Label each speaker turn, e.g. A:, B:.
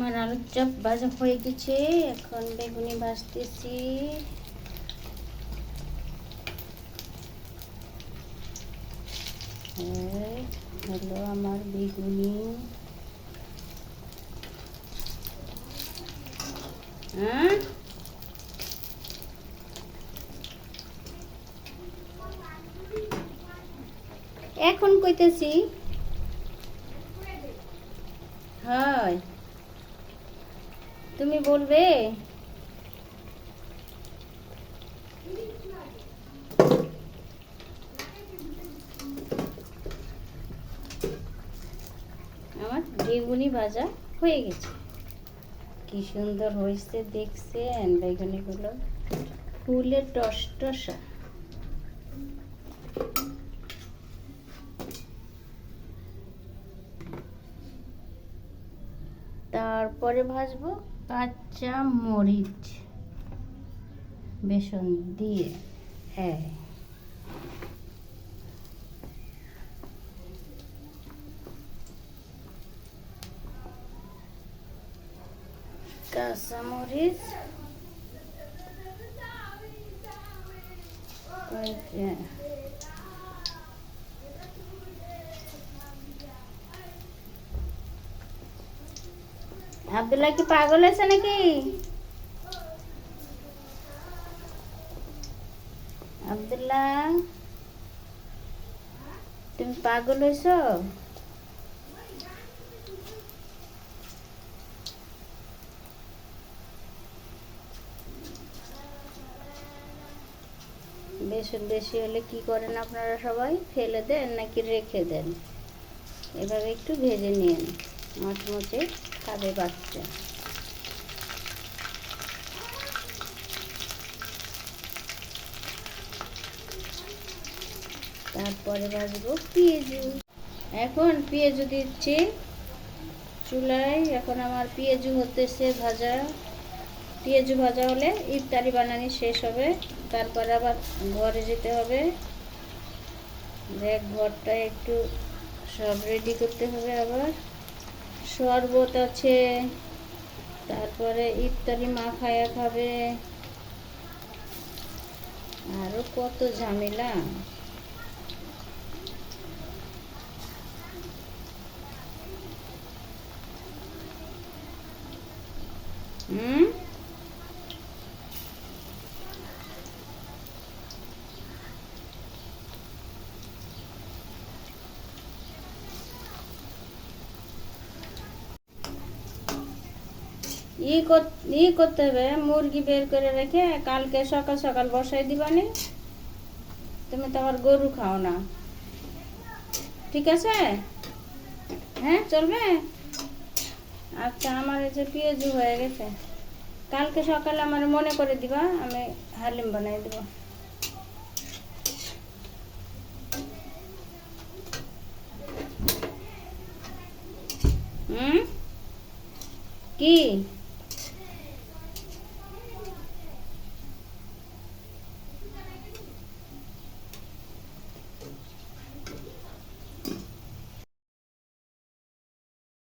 A: আমার আলুর চপ ভাজা হয়ে গেছে। এখন বেগুনি ভাজতেছি। হলো আমার বেগুনি। হ্যাঁ? এখন কইতেছি। হয় তুমি বলবে? আমার বেগুনি ভাজা হয়ে গেছে। কি সুন্দর হয়েছে দেখছেন বেগুনিগুলো। ফুলের টস টসা তারপরে ভাজবো কাঁচা মরিচ বেসন দিয়ে হ্যাঁ। কাঁচা মরিচ ওই যে আবদুল্লাহ কি পাগল হয়েছে নাকি? আবদুল্লাহ, তুমি পাগল হয়েছ? বেসন বেশি হলে কি করেন আপনারা সবাই? ফেলে দেন নাকি রেখে দেন? এভাবে একটু ভেজে নিন মচমচে খাবে বাচ্চা তারপরে ভাজবো পেঁয়াজু। এখন পেঁয়াজু দিচ্ছি চুলায়। এখন আমার পেঁয়াজু হতেছে ভাজা। পেঁয়াজু ভাজা হলে ইফতারি বানানি শেষ হবে। তারপরে আবার ঘরে যেতে হবে। দেখ, ঘরটা একটু সব রেডি করতে হবে আবার। শরবত আছে তারপরে ইফতারি মা খায়া খাবে। আরও কত ঝামেলা। হুম? ই ই করতে হবে, মুরগি বের করে রেখে কালকে সকাল সকাল বসাই দিবানি। তুমি তো আবার গরু খাও না। ঠিক আছে? হ্যাঁ চলবে? আচ্ছা আমার এই যে পেঁয়াজু হয়ে গেছে। কালকে সকালে আমার মনে করে দিবা, আমি হালিম বানাই দেব। হুম? কি?